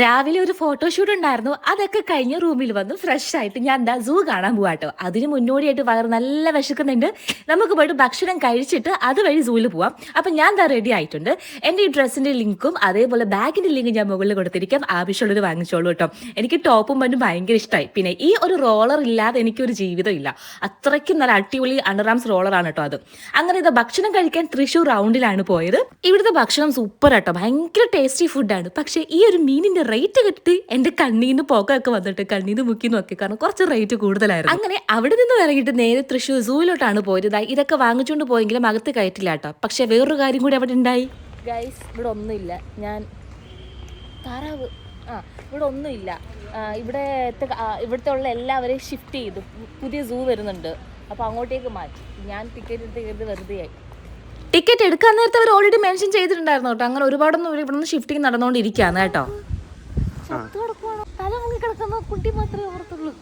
രാവിലെ ഒരു ഫോട്ടോഷൂട്ട് ഉണ്ടായിരുന്നു. അതൊക്കെ കഴിഞ്ഞ് റൂമിൽ വന്ന്. ഫ്രഷ് ആയിട്ട് ഞാൻ എന്താ സൂ കാണാൻ പോവാട്ടോ. അതിന് മുന്നോടിയായിട്ട് വയറ് നല്ല വിശക്കുന്നുണ്ട്. നമുക്ക് പോയിട്ട് ഭക്ഷണം കഴിച്ചിട്ട് അതുവഴി സൂവിൽ പോവാം. അപ്പം ഞാൻ എന്താ റെഡി ആയിട്ടുണ്ട്. എന്റെ ഈ ഡ്രസ്സിന്റെ ലിങ്കും അതേപോലെ ബാഗിന്റെ ലിങ്കും ഞാൻ മുകളിൽ കൊടുത്തിരിക്കാം. ആവശ്യമുള്ളത് വാങ്ങിച്ചോളൂ കേട്ടോ എനിക്ക് ടോപ്പും പണ്ടും ഭയങ്കര ഇഷ്ടമായി പിന്നെ ഈ ഒരു റോളർ ഇല്ലാതെ എനിക്കൊരു ജീവിതം ഇല്ല. അത്രയ്ക്കും നല്ല അടിപൊളി അണ്ടർആംസ് റോളറാണ് കേട്ടോ അത്. അങ്ങനെ ഇത് ഭക്ഷണം കഴിക്കാൻ തൃശ്ശൂർ റൗണ്ടിലാണ് പോയത്. ഇവിടുത്തെ ഭക്ഷണം സൂപ്പർ കേട്ടോ ഭയങ്കര ടേസ്റ്റി ഫുഡാണ് പക്ഷേ ഈ ഒരു മീനിന്റെ റേറ്റ് കിട്ടി എന്റെ കണ്ണീന്ന് പോക്കൊക്കെ വന്നിട്ട് കണ്ണീന്ന് മുക്കി നോക്കി. കാരണം കുറച്ച് റേറ്റ് കൂടുതലായിരുന്നു. അങ്ങനെ അവിടെ നിന്ന് ഇറങ്ങിയിട്ട് നേരെ തൃശ്ശൂർ സൂവിലോട്ടാണ് പോയത്. ഇതൊക്കെ വാങ്ങിച്ചുകൊണ്ട് പോയെങ്കിലും അകത്ത് കയറ്റില്ല കേട്ടോ. പക്ഷെ വേറൊരു കാര്യം കൂടി അവിടെ ഉണ്ടായി. ഗൈസ് ഇവിടെ ഒന്നുമില്ല. ഞാൻ താറാവ്. ആ ഇവിടെ ഒന്നുമില്ല. ഇവിടെ ഇവിടുത്തെ ഉള്ള എല്ലാവരെയും ഷിഫ്റ്റ് ചെയ്തു. പുതിയ സൂ വരുന്നുണ്ട്. അപ്പോൾ അങ്ങോട്ടേക്ക് മാറ്റി. ഞാൻ ടിക്കറ്റ് എടുത്ത് വെറുതെ ആയി. ടിക്കറ്റ് എടുക്കാൻ നേരത്തെ അവർ ഓൾറെഡി മെൻഷൻ ചെയ്തിട്ടുണ്ടായിരുന്നു കേട്ടോ. അങ്ങനെ ഒരുപാടൊന്നും ഇവിടെ നിന്ന് ഷിഫ്റ്റിംഗ് നടന്നുകൊണ്ടിരിക്കുകയാണ് കേട്ടോ. തല മുങ്ങി കിടക്കുന്ന കുട്ടി മാത്രമേ ഓർത്തുള്ളൂ.